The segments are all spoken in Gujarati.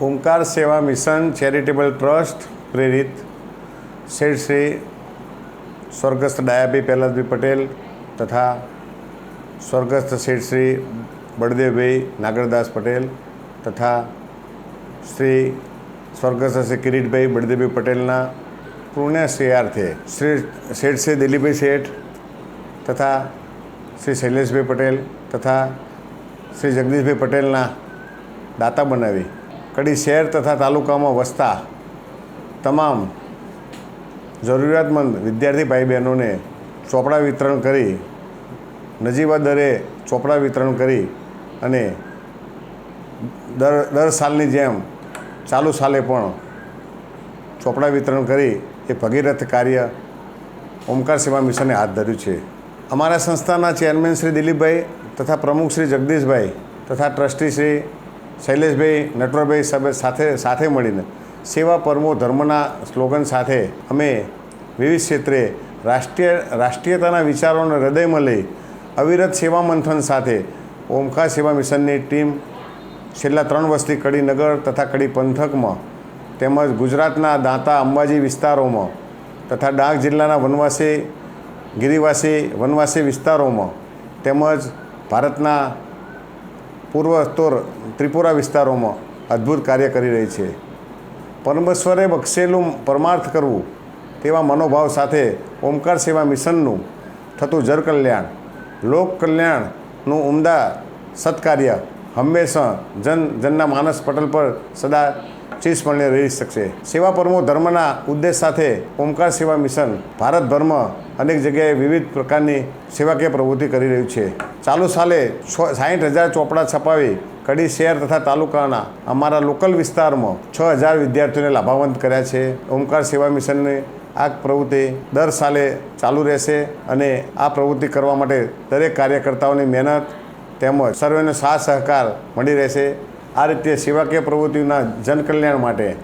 ઓમકાર સેવા મિશન ચેરિટેબલ ટ્રસ્ટ પ્રેરિત શેઠ શ્રી સ્વર્ગસ્થ ડાયાબી પહેલાદભાઈ પટેલ તથા સ્વર્ગસ્થ શેઠ શ્રી બળદેવભાઈ નાગરદાસ પટેલ તથા શ્રી સ્વર્ગસ્થ શ્રી કિરીટભાઈ બળદેવભાઈ પટેલના પૂર્ણ શ્રેયાર્થે શ્રી શેઠ શ્રી દિલીપભાઈ શેઠ તથા શ્રી શૈલેષભાઈ પટેલ તથા શ્રી જગદીશભાઈ પટેલના દાતા બનાવી કડી શહેર તથા તાલુકામાં વસતા તમામ જરૂરિયાતમંદ વિદ્યાર્થી ભાઈ બહેનોને ચોપડા વિતરણ કરી, નજીવા દરે ચોપડા વિતરણ કરી અને દર દર સાલની જેમ ચાલુ સાલે પણ ચોપડા વિતરણ કરી એ ભગીરથ કાર્ય ઓમકાર સેવા મિશને હાથ ધર્યું છે. અમારા સંસ્થાના ચેરમેન શ્રી દિલીપભાઈ તથા પ્રમુખ શ્રી જગદીશભાઈ તથા ટ્રસ્ટી શ્રી શૈલેષભાઈ, નટવરભાઈ સાહેબ સાથે સાથે મળીને સેવા પરમો ધર્મના સ્લોગન સાથે અમે વિવિધ ક્ષેત્રે રાષ્ટ્રીય રાષ્ટ્રીયતાના વિચારોને હૃદયમાં લઈ અવિરત સેવા મંથન સાથે ઓમકા સેવા મિશનની ટીમ છેલ્લા ત્રણ વર્ષથી કડીનગર તથા કડી પંથકમાં તેમજ ગુજરાતના દાંતા અંબાજી વિસ્તારોમાં તથા ડાંગ જિલ્લાના વનવાસી, ગિરિવાસી, વનવાસી વિસ્તારોમાં તેમજ ભારતના પૂર્વોત્તર ત્રિપુરા વિસ્તારોમાં અદ્ભુત કાર્ય કરી રહી છે. પરમેશ્વરે બક્ષેલું પરમાર્થ કરવું તેવા મનોભાવ સાથે ઓમકાર સેવા મિશનનું થતું જનકલ્યાણ લોક કલ્યાણનું ઉમદા સત્કાર્ય હંમેશા જન જનના માનસ પટલ પર સદા ચીજપણે રહી શકશે. સેવા પરમો ધર્મના ઉદ્દેશ સાથે ઓમકાર સેવા મિશન ભારતભરમાં અનેક જગ્યાએ વિવિધ પ્રકારની સેવાકીય પ્રવૃત્તિ કરી રહ્યું છે. ચાલુ સાલે સાહીઠ હજાર ચોપડા છપાવી કડી શહેર તથા તાલુકાના અમારા લોકલ વિસ્તારમાં છ હજાર વિદ્યાર્થીઓને લાભાવંત કર્યા છે. ઓમકાર સેવા મિશનની આ પ્રવૃત્તિ દર સાલે ચાલુ રહેશે અને આ પ્રવૃત્તિ કરવા માટે દરેક કાર્યકર્તાઓની મહેનત તેમજ સર્વેનો સાથ સહકાર મળી રહેશે. આ રીતે સેવાકીય પ્રવૃત્તિના જનકલ્યાણ માટે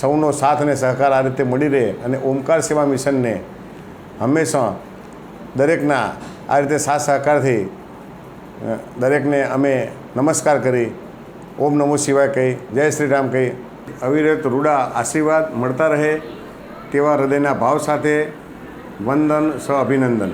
સૌનો સાથ અને સહકાર આ રીતે મળી રહે અને ઓમકાર સેવા મિશનને હંમેશા દરેકના આ રીતે સાથ સહકારથી દરેકને અમે નમસ્કાર કરી, ઓમ નમો શિવાય કહી, જય શ્રી રામ કહી. અવિરત રૂડા આશીર્વાદ મળતા રહે તેવા હૃદયના ભાવ સાથે વંદન સ અભિનંદન.